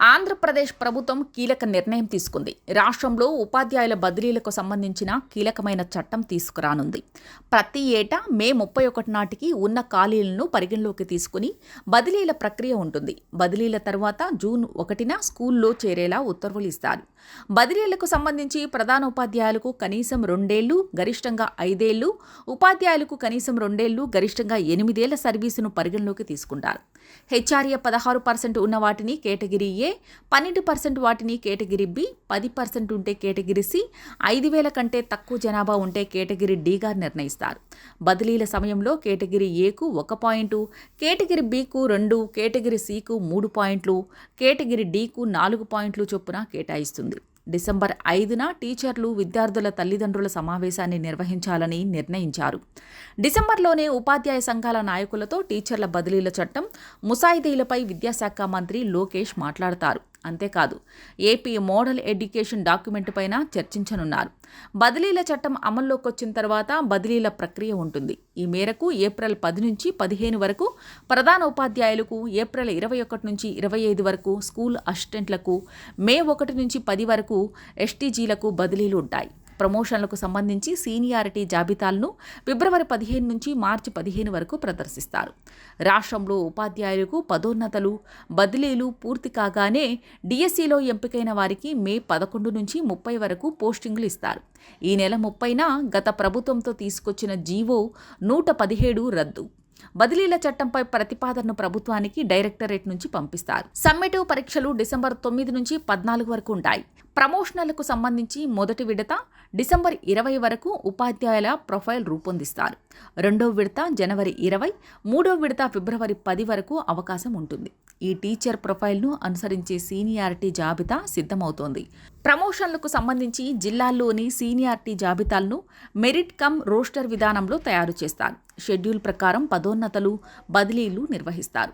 ఆంధ్రప్రదేశ్ ప్రభుత్వం కీలక నిర్ణయం తీసుకుంది. రాష్ట్రంలో ఉపాధ్యాయుల బదిలీలకు సంబంధించిన కీలకమైన చట్టం తీసుకురానుంది. ప్రతి ఏటా మే ముప్పై ఒకటి నాటికి ఉన్న ఖాళీలను పరిగణలోకి తీసుకుని బదిలీల ప్రక్రియ ఉంటుంది. బదిలీల తర్వాత జూన్ ఒకటిన స్కూల్లో చేరేలా ఉత్తర్వులు ఇస్తారు. బదిలీలకు సంబంధించి ప్రధాన ఉపాధ్యాయులకు కనీసం రెండేళ్ళు గరిష్టంగా ఐదేళ్ళు ఉపాధ్యాయులకు కనీసం రెండేళ్ళు గరిష్టంగా ఎనిమిదేళ్ళ సర్వీసును పరిగణలోకి తీసుకుంటారు. హెచ్ఆర్ఏ పదహారు పర్సెంట్ ఉన్న వాటిని కేటగిరీ ఏ పన్నెండు పర్సెంట్ వాటిని కేటగిరీ బి పది పర్సెంట్ ఉంటే కేటగిరీ సి ఐదు వేల కంటే తక్కువ జనాభా ఉంటే కేటగిరీ డిగా నిర్ణయిస్తారు. బదిలీల సమయంలో కేటగిరీ ఏకు ఒక పాయింటు కేటగిరీ బికు రెండు కేటగిరీ సికు మూడు పాయింట్లు కేటగిరీ డికు నాలుగు పాయింట్లు చొప్పున కేటాయిస్తుంది. డిసెంబర్ ఐదున టీచర్లు విద్యార్థుల తల్లిదండ్రుల సమావేశాన్ని నిర్వహించాలని నిర్ణయించారు. డిసెంబర్లోనే ఉపాధ్యాయ సంఘాల నాయకులతో టీచర్ల బదిలీల చట్టం ముసాయిదీలపై విద్యాశాఖ మంత్రి లోకేష్ మాట్లాడతారు. అంతేకాదు ఏపీ మోడల్ ఎడ్యుకేషన్ డాక్యుమెంట్ పైన చర్చించనున్నారు. బదిలీల చట్టం అమల్లోకి వచ్చిన తర్వాత బదిలీల ప్రక్రియ ఉంటుంది. ఈ మేరకు ఏప్రిల్ పది నుంచి పదిహేను వరకు ప్రధాన ఉపాధ్యాయులకు ఏప్రిల్ ఇరవై ఒకటి నుంచి ఇరవై ఐదు వరకు స్కూల్ అసిస్టెంట్లకు మే ఒకటి నుంచి పది వరకు ఎస్టీజీలకు బదిలీలు ఉంటాయి. ప్రమోషన్లకు సంబంధించి సీనియారిటీ జాబితాలను ఫిబ్రవరి పదిహేను నుంచి మార్చి పదిహేను వరకు ప్రదర్శిస్తారు. రాష్ట్రంలో ఉపాధ్యాయులకు పదోన్నతలు బదిలీలు పూర్తి కాగానే డిఎస్సిలో ఎంపికైన వారికి మే పదకొండు నుంచి ముప్పై వరకు పోస్టింగులు ఇస్తారు. ఈ నెల ముప్పైన గత ప్రభుత్వంతో తీసుకొచ్చిన జీవో నూట పదిహేడు రద్దు. బదిలీల చట్టంపై ప్రతిపాదనను ప్రభుత్వానికి డైరెక్టరేట్ నుంచి పంపిస్తారు. సమ్మేటివ్ పరీక్షలు డిసెంబర్ తొమ్మిది నుంచి పద్నాలుగు వరకు ఉంటాయి. ప్రమోషనల్కు సంబంధించి మొదటి విడత డిసెంబర్ ఇరవై వరకు ఉపాధ్యాయుల ప్రొఫైల్ రూపొందిస్తారు. రెండో విడత జనవరి ఇరవై మూడో విడత ఫిబ్రవరి పది వరకు అవకాశం ఉంటుంది. ఈ టీచర్ ప్రొఫైల్ను అనుసరించే సీనియారిటీ జాబితా సిద్ధమవుతోంది. ప్రమోషన్లకు సంబంధించి జిల్లాల్లోని సీనియారిటీ జాబితాలను మెరిట్ కమ్ రోస్టర్ విధానంలో తయారు చేస్తారు. షెడ్యూల్ ప్రకారం పదోన్నతలు బదిలీలు నిర్వహిస్తారు.